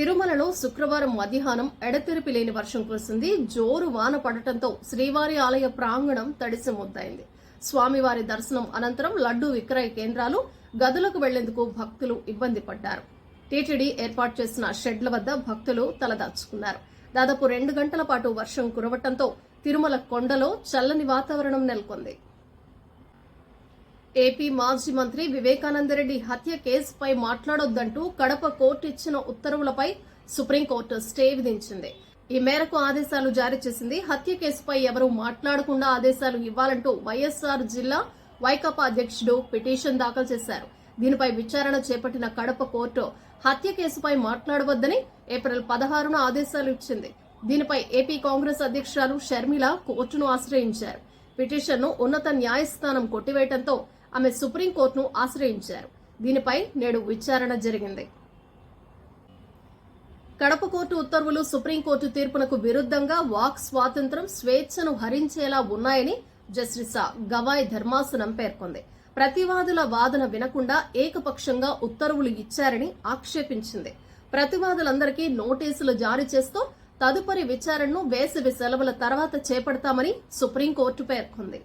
తిరుమలలో శుక్రవారం మధ్యాహ్నం ఎడతెరిపి లేని వర్షం కురిసింది. జోరు వాన పడటంతో శ్రీవారి ఆలయ ప్రాంగణం తడిసి ముద్దయింది స్వామివారి దర్శనం అనంతరం లడ్డూ విక్రయ కేంద్రాలు గదులకు వెళ్ళేందుకు భక్తులు ఇబ్బంది పడ్డారు. టీటీడీ ఏర్పాటు చేసిన షెడ్ల వద్ద భక్తులు తలదాచుకున్నారు. దాదాపు రెండు గంటల పాటు వర్షం కురవటంతో తిరుమల కొండలో చల్లని వాతావరణం నెలకొంది. ఏపీ మాజీ మంత్రి వివేకానందరెడ్డి హత్య కేసుపై మాట్లాడొద్దంటూ కడప కోర్టు ఇచ్చిన ఉత్తర్వులపై సుప్రీంకోర్టు స్టే విధించింది. ఈ మేరకు ఆదేశాలు జారీ చేసింది. హత్య కేసుపై ఎవరూ మాట్లాడకుండా ఆదేశాలు ఇవ్వాలంటూ వైఎస్ఆర్ జిల్లా వైకాపా అధ్యక్షుడు పిటిషన్ దాఖలు చేశారు. దీనిపై విచారణ చేపట్టిన కడప కోర్టు హత్య కేసుపై మాట్లాడవద్దని ఏప్రిల్ పదహారున ఆదేశాలు ఇచ్చింది. దీనిపై ఏపీ కాంగ్రెస్ అధ్యక్షురాలు షర్మిల కోర్టును ఆశ్రయించారు. పిటిషన్ను ఉన్నత న్యాయస్థానం కొట్టివేయడంతో ఆమె సుప్రీంకోర్టును ఆశ్రయించారు. దీనిపై నేడు విచారణ జరిగింది. కడప కోర్టు ఉత్తర్వులు సుప్రీంకోర్టు తీర్పునకు విరుద్ధంగా వాక్ స్వాతంత్రం స్వేచ్ఛను హరించేలా ఉన్నాయని జస్టిస్ గవాయ్ ధర్మాసనం పేర్కొంది. ప్రతివాదుల వాదన వినకుండా ఏకపక్షంగా ఉత్తర్వులు ఇచ్చారని ఆక్షేపించింది. ప్రతివాదులందరికీ నోటీసులు జారీ చేస్తూ తదుపరి విచారణను వేసవి సెలవుల తర్వాత చేపడతామని సుప్రీంకోర్టు పేర్కొంది.